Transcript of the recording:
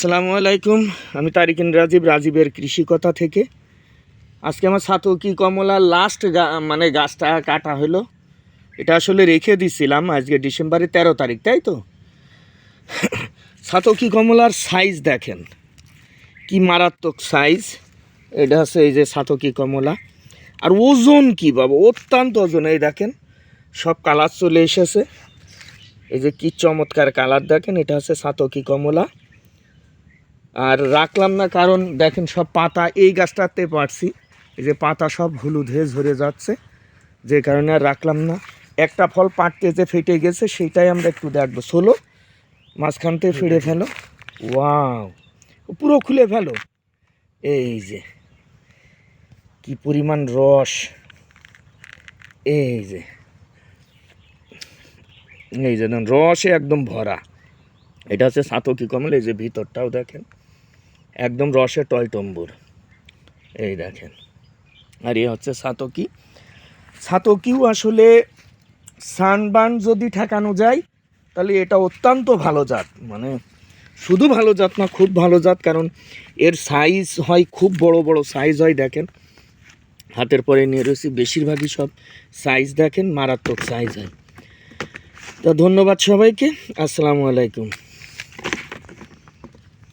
আসসালামু আলাইকুম, আমি তারিকিন রাজীব, রাজীবের কৃষিকথা থেকে। আজকে আমার সাতকি কমলা লাস্ট মানে গাছটা কাটা হলো। এটা আসলে রেখে দিছিলাম, আজকে ডিসেম্বরের তেরো তারিখ, তাই তো? সাতকি কমলার সাইজ দেখেন, কি মারাত্মক সাইজ এটা হচ্ছে এই যে সাতকি কমলা। আর ওজন কি বাবা, অত্যন্ত ওজন, এই দেখেন, সব কালার চলে এসেছে। এই যে কি চমৎকার কালার দেখেন, এটা হচ্ছে সাতকি কমলা। আর রাখলাম না কারণ দেখেন সব পাতা এই গাছটাতে পারছি। এই যে পাতা সব হলুদ হয়ে ঝরে যাচ্ছে যে কারণে আর রাখলাম না। একটা ফল পাটতে যে ফেটে গেছে সেটাই আমরা একটু দেখব। ষোলো মাঝখান থেকে ফিরে ফেলো। ওয়াও পুরো খুলে ফেলো। এই যে কি পরিমাণ রস। এই যে এই যে দেখুন, রসে একদম ভরা। এটা হচ্ছে সাতকি কমল, এই যে ভিতরটাও দেখেন। একদম রসে টয়টম্বুর এই দেখেন। আর এ হচ্ছে সাতকি। সাতকিও আসলে সানবান যদি ঠেকানো যায়, তাহলে এটা অত্যন্ত ভালো জাত। মানে শুধু ভালো জাত না, খুব ভালো জাত, কারণ এর সাইজ হয়, খুব বড় বড় সাইজ হয়, দেখেন। হাতের পরে নিয়ে রয়েছি, বেশিরভাগই সব সাইজ দেখেন, মারাত্মক সাইজ হয়। তো ধন্যবাদ সবাইকে। আসসালামু আলাইকুম।